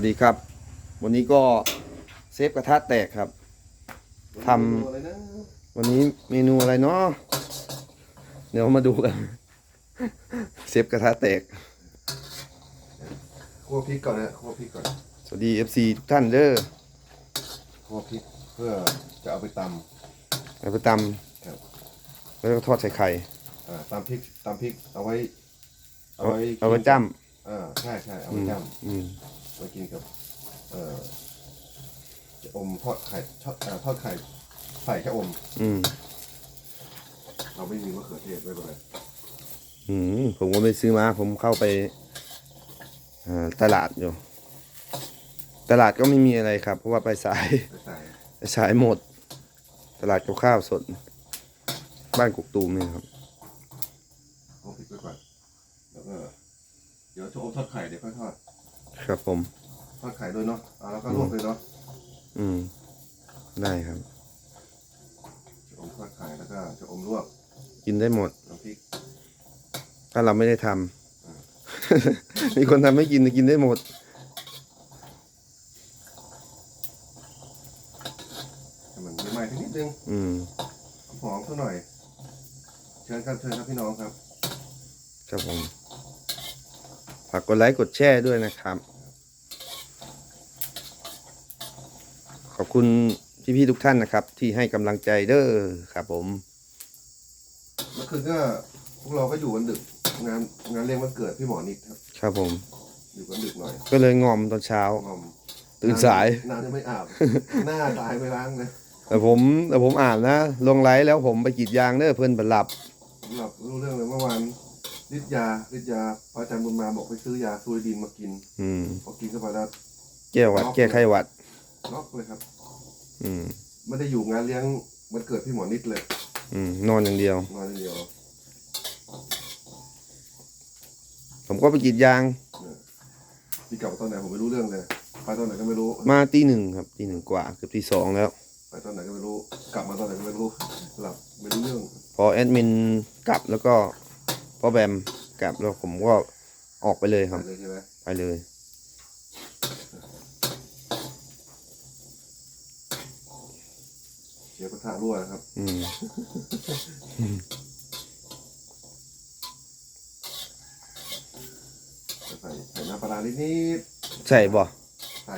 วัสดีครับ วันนี้ก็เซฟกระทะแตกครับทำอะไรนะวันนี้เมนูอะไรเนาะเดี๋ยวมาดูกัน เซฟกระทะแตกคั่วพริกก่อนนะคั่วพริกก่อนสวัสดี FC ทุกท่านเด้อคั่วพริกเพื่อจะเอาไปตเอาไปตำครับำแล้วก็ทอดใส่ไข่อ่าตำพริกตำพริกเอาไว้ เอาเอาไว้จ้อ่าใช่ใช่เอาำอืไว้มจ้อืมำไว้กินกับเอ่อจะอมทอดไข่ทอดอ่าทอดไข่ใส่แค่อม อืม เราไม่มีมะเขือเทศไม่เป็นไรอืมผมก็ไม่ซื้อมา ผมเข้าไปอ่าตลาดอยู่ ตลาดก็ไม่มีอะไรครับ เพราะว่าไปสาย ไม่ใส่ไปสายหมด ตลาดกับข้าวสด บ้านกกตูมนี่ครับคั่วพริกไว้ก่อนแล้วก็เดี๋ยวจะอมทอดไข่เดี๋ยวค่อยทอด ครับผมทอดไข่ด้วยเนาะอ่าแล้วก็ลวกเลยเนาะอืม ได้ครับ จะอมทอดไข่แล้วก็จะอมลวกกินได้หมด น้ำพริกถ้าเราไม่ได้ทำ มีคนทำให้กินกินได้หมด ให้มันไหม้ๆสักนิดนึงอืม หอมสักหน่อย เชิญครับเชิญครับพี่น้องครับ ครับผม ฝากกดไลค์กดแชร์ด้วยนะครับ ขอบคุณพี่ๆทุกท่านนะครับ ที่ให้กำลังใจเด้อครับผมเมื่อคืนก็พวกเราก็อยู่กันดึกงานงานเลี้ยงวันเกิดพี่หมอนิดครับ ครับผม อยู่กันดึกหน่อยก็เลยงอมตอนเช้า งอมตื่นสาย น้ำยังไม่อาบ หน้าตายไม่ล้างเลยแต่ผมแต่ผมอ่านนะ ลงไลฟ์แล้วผมไปกรีดยางเด้อเพื่อนบันหลับหลับรู้เรื่องเลยเมื่อวาน ฤทธิ์ยาฤทธิ์ยาพระอาจารย์บุญมาบอกไปซื้อยาซูริดินมากินอืมพอกินเข้าไปแล้วแก้หวัดแก้ไข้หวัด น็อกเลยครับ อืม ไม่ได้อยู่งานเลี้ยงวันเกิดพี่หมอนิดเลยอืม นอนอย่างเดียว นอนอย่างเดียวผมก็ไปกรีดยางที่กลับมาตอนไหนผมไม่รู้เรื่องเลยไปตอนไหนก็ไม่รู้ มาตีหนึ่งครับตีหนึ่งกว่าเกือบตีสองแล้ว ไปตอนไหนก็ไม่รู้ กลับมาตอนไหนก็ไม่รู้หลับไม่รู้เรื่อง พอแอดมินกลับแล้วก็ พอแบมกลับแล้วผมก็ออกไปเลยครับ เลยใช่ไหมไปเลยเชียร์กระทะรั่วนะครับ อืมใส่ใส่น้ำปลาร้านิดนิดใส่บ่ๆใส่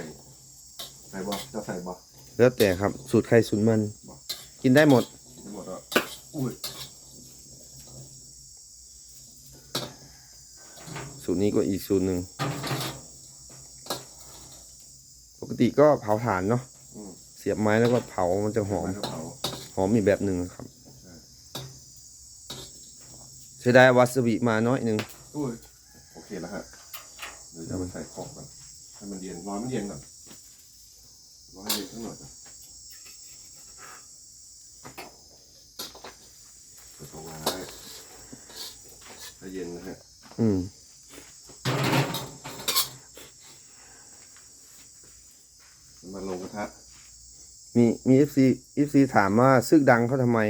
ใส่บ่จะใส่บ่แล้วแต่ครับ สูตรใครสูตรมัน กินได้หมด ทั้งหมดอะอุ้ย สูตรนี้ก็อีกสูตรหนึ่งปกติก็เผาถ่านเนาะอืมเสียบไม้แล้วก็เผามันจะหอมใส่กระเพราหอมอีกแบบหนึ่งครับเสียดายวาซาบิมาน้อยหนึ่งอุ้ยโอเคแล้วฮะเดี๋ยวจะเอาไปใส่ของก่อนให้มันเย็นรอให้มันเย็นก่อนรอให้เย็นสักหน่อยก่อนเปิดของไว้ให้เย็นนะฮะอืม มันลงกระทะ มีมีเอฟซีเอฟซีถามว่าซึกดังเขาทำไม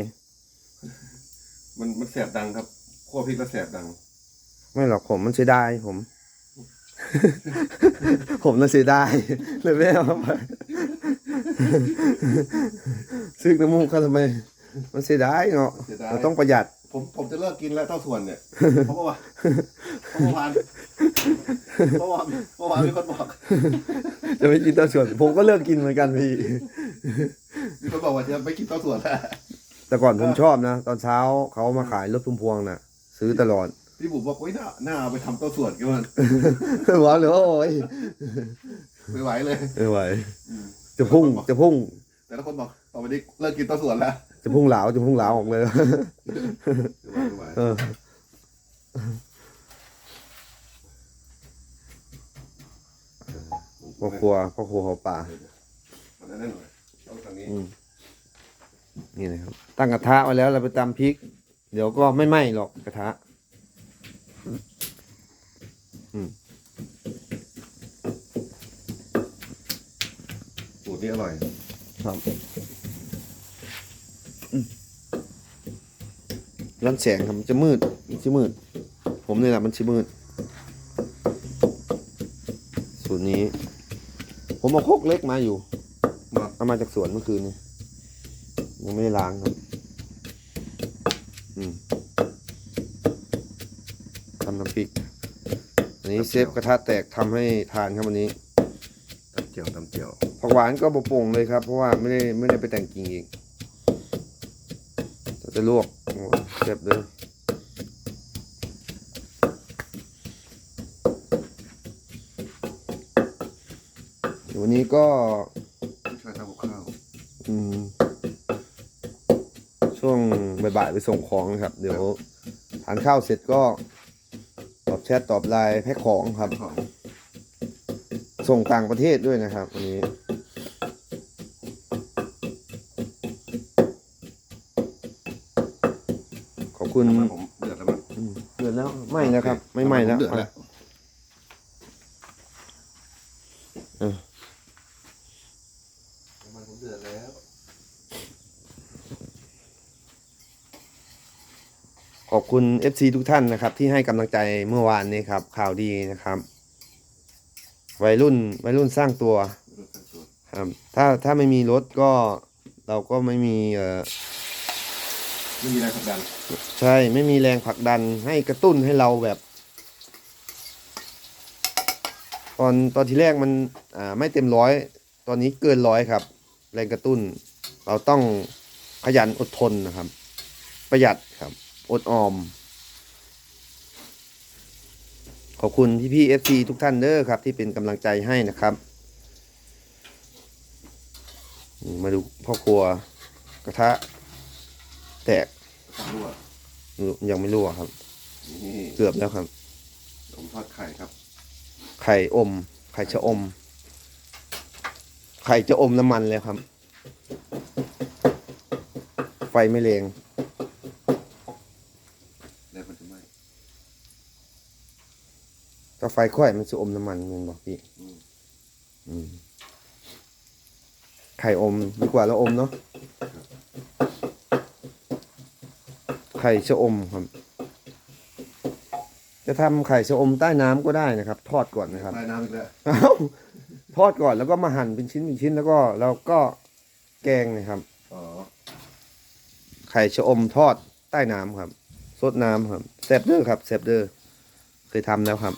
มันมันแสบดังครับคั่วพริกแล้วแสบดัง ไม่หรอกผมมันเสียดายผม ผมน่ะเสียดายเลยไม่เอาไปซึกน้ำมูกเขาทำไม มันเสียดายเนาะเสียดาย เราต้องประหยัด ผมผมจะเลิกกินแล้วเต้าส่วนเนี่ย เพราะว่าเพราะเมื่อวานเพราะว่าเมื่อวานมีคนบอก จะไม่กินเต้าส่วน ผมก็เลิกกินเหมือนกันพี่ มีคนบอกว่าจะไม่กินเต้าส่วนแล้วแต่ก่อนผมชอบนะ ตอนเช้าเขามาขายรถพุ่มพวงน่ะ ซื้อตลอด พี่บุ๋มบอกว่าหน้าหน้าเอาไปทำเต้าส่วนกันมันหวานเลยโอ้ยไม่ไหวเลยไม่ไหวจะพุ่งจะพุ่ง แต่ละคนบอกต่อไปนี้เลิกกินเต้าส่วนแล้วจะพุ่งเหลาจะพุ่งเหลาออกเลยไม่ไหวเออ พ่อครัวพ่อครัวเขาป่า มันนั่นหน่อย ต้องทางนี้อืมนี่นะครับ ตั้งกระทะไว้แล้วเราไปตำพริก เดี๋ยวก็ไม่ไหม้หรอกกระทะ สูตรนี้อร่อยครับร้อนแสงครับมันจะมืดมันจะมืด ผมนี่แหละมันจะมืด สูตรนี้ ผมเอาโคกเล็กมาอยู่มา เอามาจากสวนเมื่อคืนนี้ยังไม่ได้ล้างครับ อืมทำน้ำพริก อันนี้เซฟกระทะแตกทำให้ทานครับวันนี้ตำเจียวตำเจียวผักหวานก็บะโป่งเลยครับ เพราะว่าไม่ได้ไม่ได้ไปแต่งกิ่งอีกจะจะลวกโอ้เจ็บเลยเดี๋ยววันนี้ก็ ช่วยทำกับข้าว อืม ช่วงบ่ายๆไปส่งของนะครับ เดี๋ยวทานข้าวเสร็จก็ตอบแชทตอบไลน์แพ็คของครับของส่งต่างประเทศด้วยนะครับวันนี้ขอบคุณน้ำมันผมเดือดแล้วมั้งอืมเดือดแล้วไม่นะครับ ไม่ไหม้แล้วเดือดแล้ว เออ น้ำมันผมเดือดแล้ว ขอบคุณ FC ทุกท่านนะครับ ที่ให้กำลังใจเมื่อวานนี้ครับ ข่าวดีนะครับ วัยรุ่นวัยรุ่นสร้างตัวเดือดทั้งตัวครับถ้าถ้าไม่มีรถก็เราก็ไม่มีเอ่อไม่มีแรงกดดัน ใช่ไม่มีแรงผลักดันให้กระตุ้นให้เราแบบ ตอนตอนที่แรกมันอ่าไม่เต็มร้อย ตอนนี้เกินร้อยครับ แรงกระตุ้น เราต้องขยันอดทนนะครับ ประหยัดครับ อดออม ขอบคุณพี่พี่เอฟซีทุกท่านเด้อครับ ที่เป็นกำลังใจให้นะครับนี่มาดูพ่อครัวกระทะ แตกทำรั่วยังไม่รั่วครับนี่เกือบแล้วครับผมทอดไข่ครับ ไข่อม ไข่ชะอม ไข่จะอมน้ำมันเลยครับ ไฟไม่แรง แล้วมันจะไหม้ ถ้าไฟค่อยมันจะอมน้ำมันมึงบอกพี่อืมอืมไข่อมดีกว่าเราอมเนาะไข่ชะอมครับ จะทำไข่ชะอมใต้น้ำก็ได้นะครับ ทอดก่อนนะครับใต้น้ำอีกแล้วเอ้าทอดก่อนแล้วก็มาหั่นเป็นชิ้นเป็นชิ้นแล้วก็เราก็แกงนะครับอ๋อไข่ชะอมทอดใต้น้ำครับซดน้ำครับแซบเดอร์ครับแซบเดอร์เคยทำแล้วครับ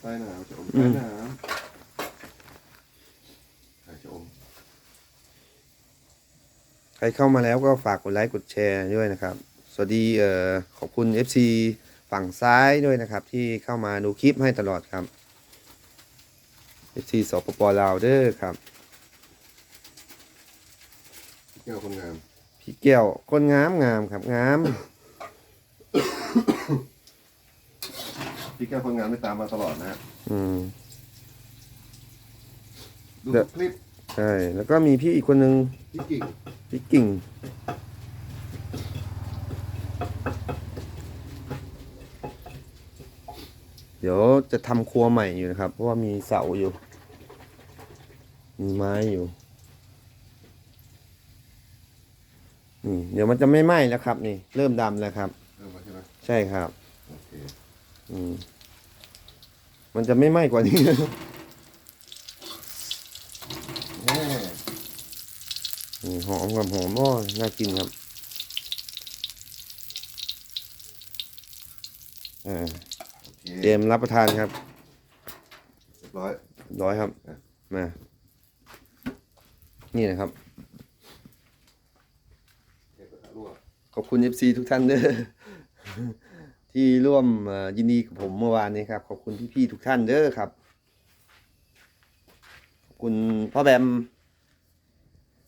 ใต้น้ำจะอม อื ใต้ ม น้ำไข่จะอม ใครเข้ามาแล้วก็ฝากกดไลค์กดแชร์ด้วยนะครับ สวัสดีเอ่อขอบคุณ FC ฝั่งซ้ายด้วยนะครับ ที่เข้ามาดูคลิปให้ตลอดครับ FC สปปลาวเด้อครับแก้วคนงามพี่แก้วคนงามงามครับงาม พี่แก้วคนงามไม่ตามมาตลอดนะฮะอืม ดูเดี๋ยวทุกคลิป ใช่ แล้วก็มีพี่อีกคนนึงพี่กิ่งพี่กิ่ง เดี๋ยวจะทำครัวใหม่อยู่นะครับ เพราะว่ามีเสาอยู่ มีไม้อยู่นี่เดี๋ยวมันจะไม่ไหม้แล้วครับ นี่ เริ่มดำแล้วครับ เริ่มมาใช่ไหมใช่ครับ โอเค อืมมันจะไม่ไหม้กว่านี้แน่ นี่ หอมกับหอมอ้อน่ากินครับอ่าโอเคเตรียมรับประทานครับเรียบร้อย ร้อยครับอะมานี่นะครับเทกระทะรั่วขอบคุณ FC ทุกท่านเด้อที่ร่วมเอ่อยินดีกับผมเมื่อวานนี้ครับ ขอบคุณพี่ๆทุกท่านเด้อครับ ขอบคุณพ่อแบม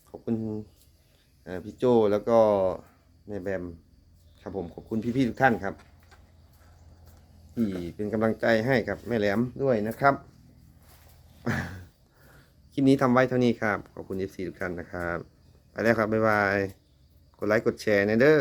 ขอบคุณพี่โจแล้วก็แม่แบมครับผมขอบคุณพี่ๆทุกท่านครับ ที่เป็นกำลังใจให้กับแม่แหลมด้วยนะครับ คลิปนี้ทำไว้เท่านี้ครับ ขอบคุณ FC ทุกท่านนะครับ ไปแล้วครับ บ๊ายบาย กดไลค์กดแชร์นะเด้อ